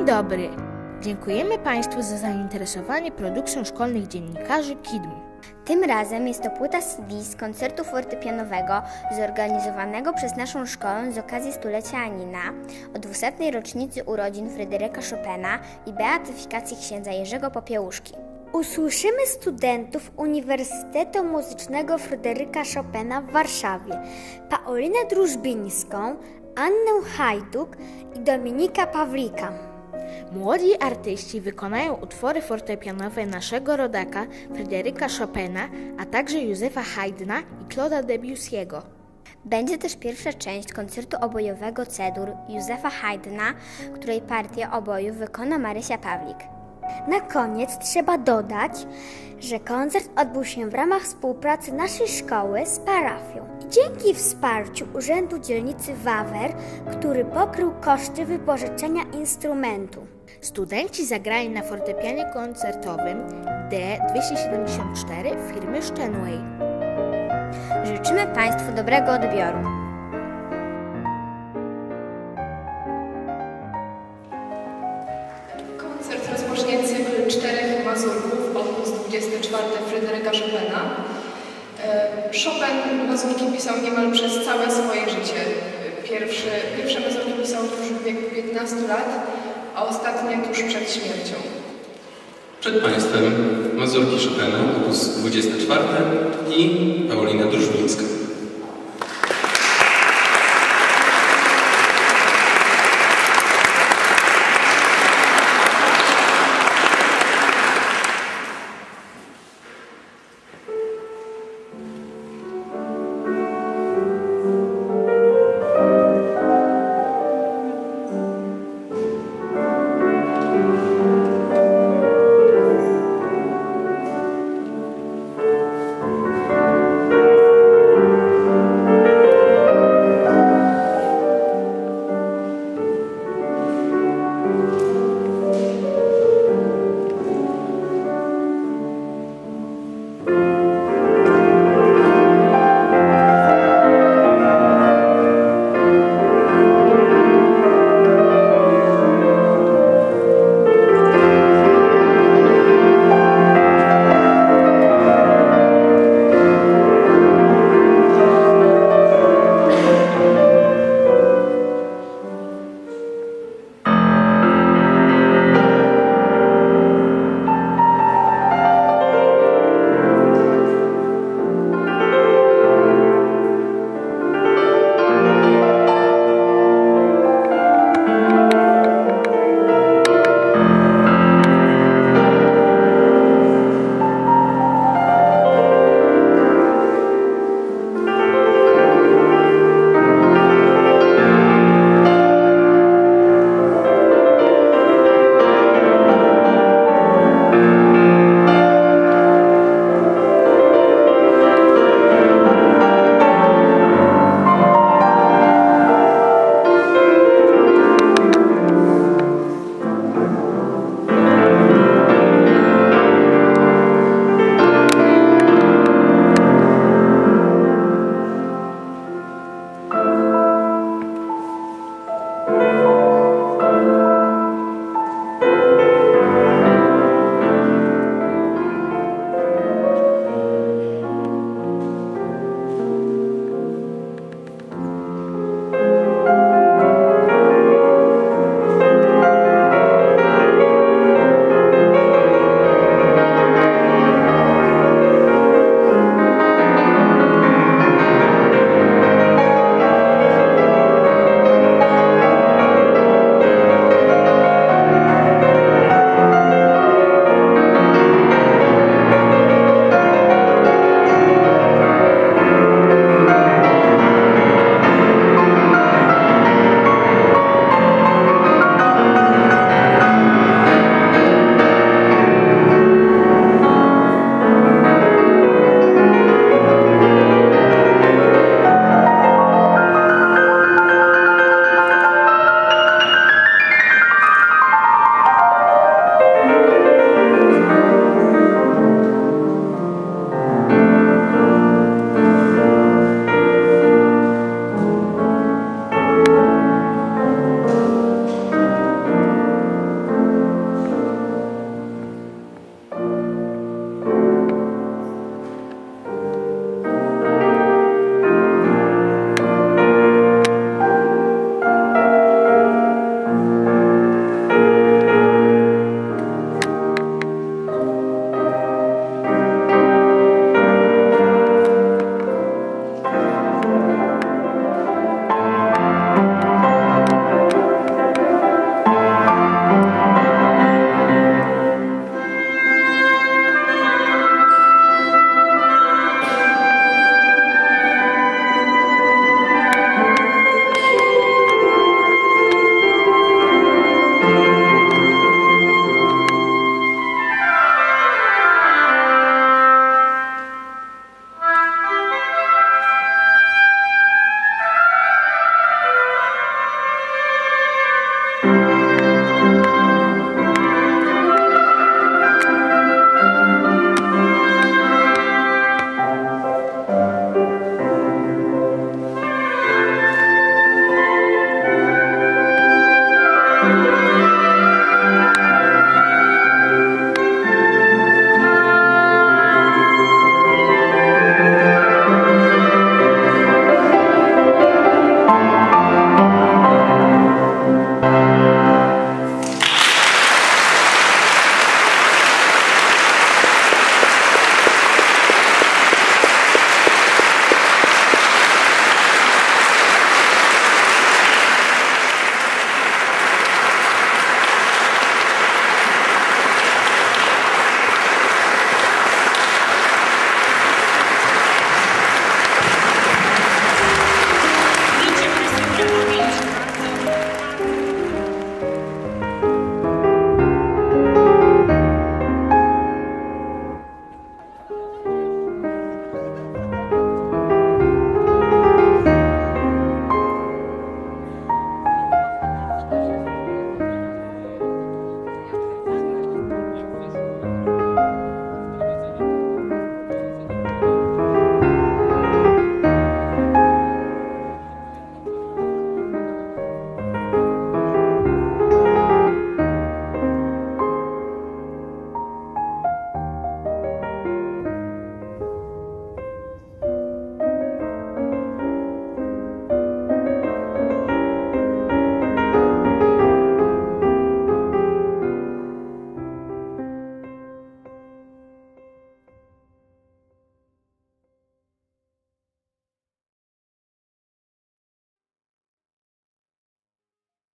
Dzień dobry. Dziękujemy Państwu za zainteresowanie produkcją szkolnych dziennikarzy KIDM. Tym razem jest to płyta CD z koncertu fortepianowego zorganizowanego przez naszą szkołę z okazji stulecia Anina o 200. rocznicy urodzin Fryderyka Chopina i beatyfikacji księdza Jerzego Popiełuszki. Usłyszymy studentów Uniwersytetu Muzycznego Fryderyka Chopina w Warszawie, Paulinę Drużbińską, Annę Hajduk i Dominika Pawlika. Młodzi artyści wykonają utwory fortepianowe naszego rodaka Fryderyka Chopina, a także Józefa Haydna i Claude'a Debussy'ego. Będzie też pierwsza część koncertu obojowego Cedur Józefa Haydna, której partię obojów wykona Marysia Pawlik. Na koniec trzeba dodać, że koncert odbył się w ramach współpracy naszej szkoły z parafią i dzięki wsparciu Urzędu Dzielnicy Wawer, który pokrył koszty wypożyczenia instrumentu. Studenci zagrali na fortepianie koncertowym D274 firmy Steinway. Życzymy Państwu dobrego odbioru. 24 Fryderyka Chopina. E, Chopin mazurki pisał niemal przez całe swoje życie. Pierwsze, mazurki pisał już w wieku 15 lat, a ostatnie tuż przed śmiercią. Przed Państwem Mazurki Chopina, opus 24 i Paulina Drużbińska.